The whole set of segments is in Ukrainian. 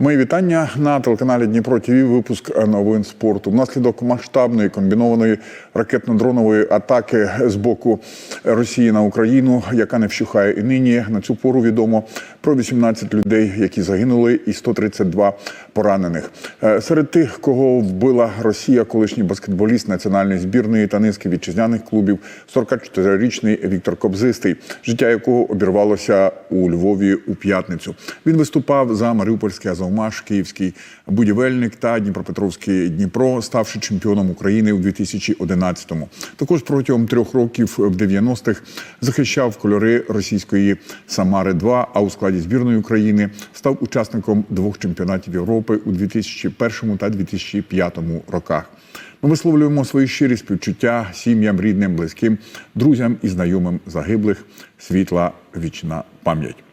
Мої вітання на телеканалі Дніпро ТВ. Випуск новин спорту. Внаслідок масштабної комбінованої ракетно-дронової атаки з боку Росії на Україну, яка не вщухає і нині. На цю пору відомо про 18 людей, які загинули, і 132 поранених. Е, Серед тих, кого вбила Росія, колишній баскетболіст національної збірної та низки вітчизняних клубів, 44-річний Віктор Кобзистий, життя якого обірвалося у Львові у п'ятницю. Він виступав за Маріупольський Азовмаш, Київський будівельник та Дніпропетровський Дніпро, ставши чемпіоном України у 2011-му. Також протягом трьох років в 90-х захищав кольори російської Самари 2 а у складі збірної України став учасником двох чемпіонатів Європи у 2001 та 2005 роках. Ми висловлюємо свої щирі співчуття сім'ям, рідним, близьким, друзям і знайомим загиблих. Світла вічна пам'ять.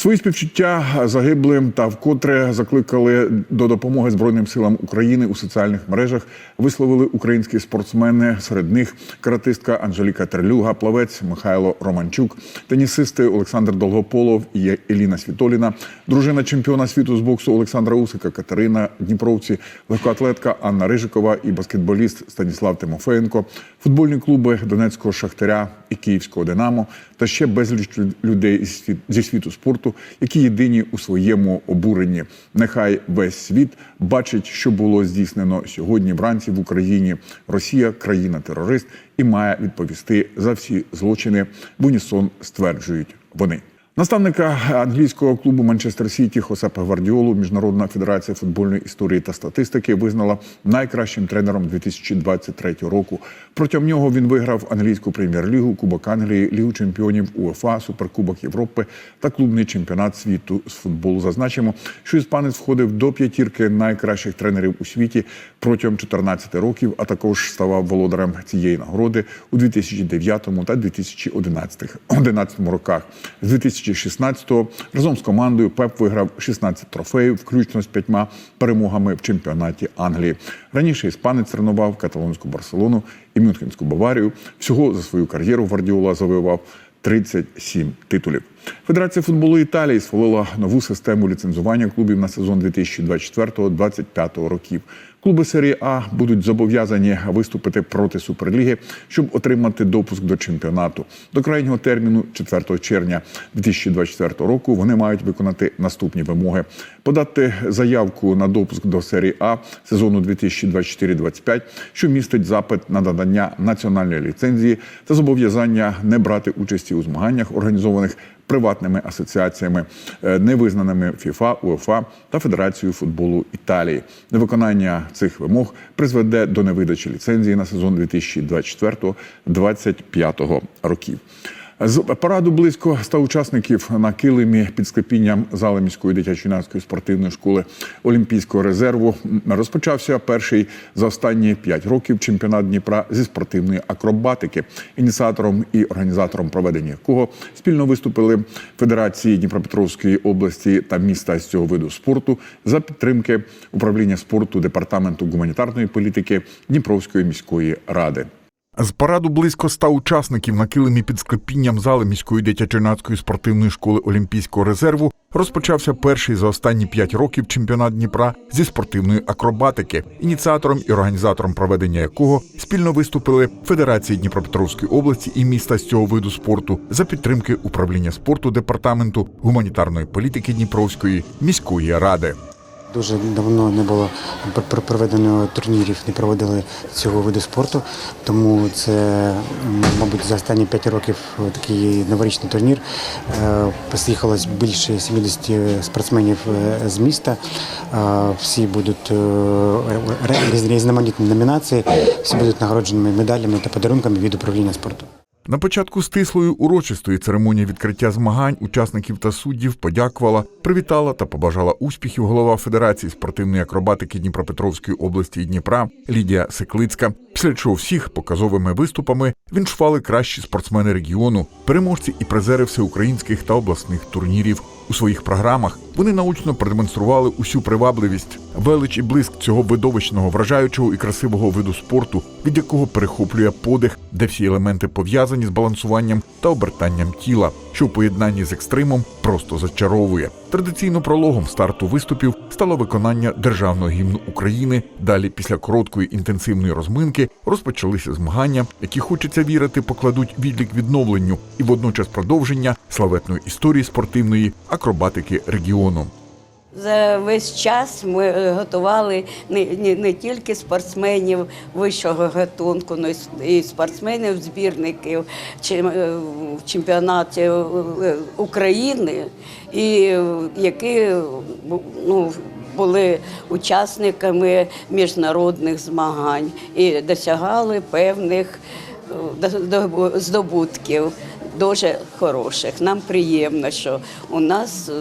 Свої співчуття загиблим та вкотре закликали до допомоги Збройним силам України у соціальних мережах. Висловили українські спортсмени. Серед них каратистка Анжеліка Терлюга, плавець Михайло Романчук, тенісисти Олександр Долгополов і Еліна Світоліна, дружина чемпіона світу з боксу Олександра Усика Катерина Дніпровці, легкоатлетка Анна Рижикова і баскетболіст Станіслав Тимофеєнко, футбольні клуби Донецького Шахтаря і Київського Динамо та ще безліч людей зі світу спорту, які єдині у своєму обуренні. Нехай весь світ бачить, що було здійснено сьогодні вранці в Україні. Росія країна-терорист і має відповісти за всі злочини. В унісон стверджують вони. Наставника англійського клубу Манчестер Сіті Хосепа Гвардіолу Міжнародна федерація футбольної історії та статистики визнала найкращим тренером 2023 року. Протягом нього він виграв англійську прем'єр-лігу, Кубок Англії, Лігу чемпіонів УЕФА, Суперкубок Європи та клубний чемпіонат світу з футболу. Зазначимо, що іспанець входив до п'ятірки найкращих тренерів у світі протягом 14 років, а також ставав володарем цієї нагороди у 2009 та 2011 11 роках. З 2016-го разом з командою Пеп виграв 16 трофеїв, включно з п'ятьма перемогами в чемпіонаті Англії. Раніше іспанець тренував каталонську Барселону і Мюнхенську Баварію. Всього за свою кар'єру Вардіола завоював 37 титулів. Федерація футболу Італії схвалила нову систему ліцензування клубів на сезон 2024-2025 років. Клуби серії А будуть зобов'язані виступити проти суперліги, щоб отримати допуск до чемпіонату. До крайнього терміну, 4 червня 2024 року, вони мають виконати наступні вимоги: подати заявку на допуск до серії А сезону 2024-2025, що містить запит на надання національної ліцензії та зобов'язання не брати участі у змаганнях, організованих приватними асоціаціями, е, невизнаними ФІФА, УЕФА та Федерацією футболу Італії. Невиконання цих вимог призведе до невидачі ліцензії на сезон 2024-2025 років. З параду близько 100 учасників на килимі під склепінням зали міської дитячо-юнацької спортивної школи Олімпійського резерву розпочався перший за останні 5 років чемпіонат Дніпра зі спортивної акробатики, ініціатором і організатором проведення якого спільно виступили Федерації Дніпропетровської області та міста з цього виду спорту за підтримки управління спорту департаменту гуманітарної політики Дніпровської міської ради. З параду близько ста учасників на килимі під склепінням зали міської дитячо-юнацької спортивної школи Олімпійського резерву розпочався перший за останні п'ять років чемпіонат Дніпра зі спортивної акробатики, ініціатором і організатором проведення якого спільно виступили Федерації Дніпропетровської області і міста з цього виду спорту за підтримки управління спорту департаменту гуманітарної політики Дніпровської міської ради. Дуже давно не було пр- пр- проведено турнірів, не проводили цього виду спорту. Тому це, мабуть, за останні 5 років такий новорічний турнір. Е, Посіїхалось більше 70 спортсменів е, з міста. Е, Всі будуть е, різноманітні номінації, всі будуть нагороджені медалями та подарунками від управління спорту. На початку стислої урочистої церемонії відкриття змагань учасників та суддів подякувала, привітала та побажала успіхів голова Федерації спортивної акробатики Дніпропетровської області і Дніпра Лідія Секлицька. Після чого всіх показовими виступами віншували кращі спортсмени регіону, переможці і призери всеукраїнських та обласних турнірів. У своїх програмах вони научно продемонстрували усю привабливість велич і блиск цього видовищного, вражаючого і красивого виду спорту, від якого перехоплює подих, де всі елементи пов'язані з балансуванням та обертанням тіла, що в поєднанні з екстримом просто зачаровує. Традиційно прологом старту виступів стало виконання державного гімну України. Далі, після короткої інтенсивної розминки, розпочалися змагання, які хочеться вірити, покладуть відлік відновленню і водночас продовження славетної історії спортивної акробатики регіону. За весь час ми готували не, не, не тільки спортсменів вищого гатунку, с- і спортсменів, збірників е, в чемпіонаті е, України, і які ну, були учасниками міжнародних змагань і досягали певних е, до- до- здобутків дуже хороших. Нам приємно, що у нас е,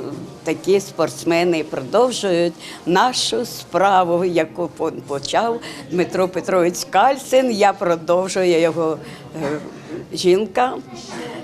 такі спортсмени продовжують нашу справу, яку почав Дмитро Петрович Кальцин. Я продовжую його е, жінка.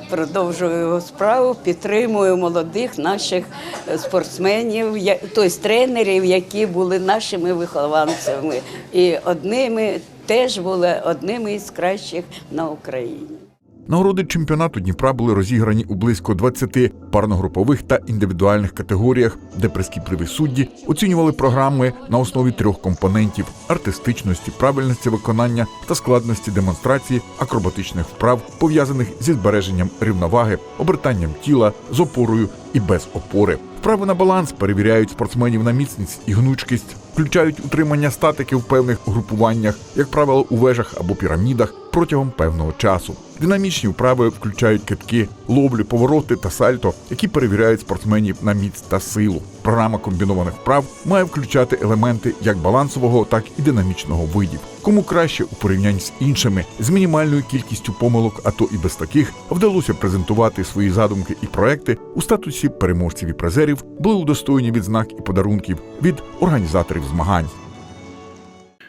Продовжую його справу, підтримую молодих наших е, спортсменів, тобто тренерів, які були нашими вихованцями, і одними теж були одними із кращих на Україні. Нагороди чемпіонату Дніпра були розіграні у близько 20 парногрупових та індивідуальних категоріях, де прискіпливі судді оцінювали програми на основі трьох компонентів: артистичності, правильності виконання та складності демонстрації акробатичних вправ, пов'язаних зі збереженням рівноваги, обертанням тіла з опорою і без опори. Вправи на баланс перевіряють спортсменів на міцність і гнучкість, включають утримання статики в певних групуваннях, як правило, у вежах або пірамідах протягом певного часу. Динамічні вправи включають китки, ловлю, повороти та сальто, які перевіряють спортсменів на міць та силу. Програма комбінованих вправ має включати елементи як балансового, так і динамічного видів. Кому краще у порівнянні з іншими з мінімальною кількістю помилок, а то і без таких, вдалося презентувати свої задумки і проекти у статусі переможців і призерів, були удостоєні відзнак і подарунків від організаторів змагань.